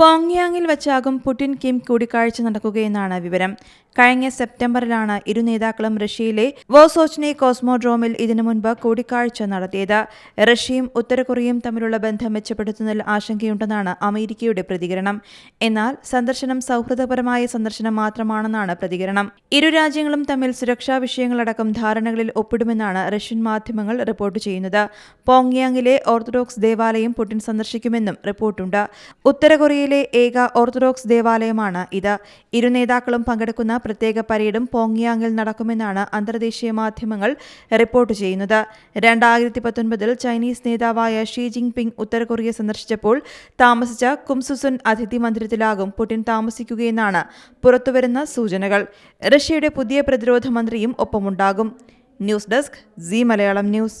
പോങ്യാങ്ങിൽ വെച്ചാകും Putin Kim കൂടിക്കാഴ്ച നടക്കുകയെന്നാണ് വിവരം. കഴിഞ്ഞ സെപ്റ്റംബറിലാണ് ഇരു നേതാക്കളും റഷ്യയിലെ വോസോച്ചിനെ കോസ്മോഡ്രോമിൽ ഇതിനു മുൻപ് കൂടിക്കാഴ്ച നടത്തിയത്. റഷ്യയും ഉത്തര കൊറിയയും തമ്മിലുള്ള ബന്ധം മെച്ചപ്പെടുത്തുന്നതിൽ ആശങ്കയുണ്ടെന്നാണ് അമേരിക്കയുടെ പ്രതികരണം. എന്നാൽ സന്ദർശനം സൗഹൃദപരമായ സന്ദർശനം മാത്രമാണെന്നാണ് പ്രതികരണം. ഇരു രാജ്യങ്ങളും തമ്മിൽ സുരക്ഷാ വിഷയങ്ങളടക്കം ധാരണകളിൽ ഒപ്പിടുമെന്നാണ് റഷ്യൻ മാധ്യമങ്ങൾ റിപ്പോർട്ട് ചെയ്യുന്നത്. പോങ്യാങ്ങിലെ ഓർത്തഡോക്സ് ദേവാലയം പുടിൻ സന്ദർശിക്കുമെന്നും റിപ്പോർട്ടുണ്ട്. ഉത്തര കൊറിയയിലെ ഏക ഓർത്തഡോക്സ് ദേവാലയമാണ് ഇത്. ഇരു നേതാക്കളും പങ്കെടുക്കുന്ന പ്രത്യേക പരേഡും പോങ്യാങ്ങിൽ നടക്കുമെന്നാണ് അന്തർദേശീയ മാധ്യമങ്ങൾ റിപ്പോർട്ട് ചെയ്യുന്നത്. രണ്ടായിരത്തി പത്തൊൻപതിൽ ചൈനീസ് നേതാവായ ഷീ ജിങ് പിങ് ഉത്തര കൊറിയ സന്ദർശിച്ചപ്പോൾ താമസിച്ച കുംസുസുൻ അതിഥി മന്ദിരത്തിലാകും പുടിൻ താമസിക്കുകയെന്നാണ് പുറത്തുവരുന്ന സൂചനകൾ. റഷ്യയുടെ പുതിയ പ്രതിരോധ മന്ത്രിയും ഒപ്പമുണ്ടാകും. News desk C Malayalam news.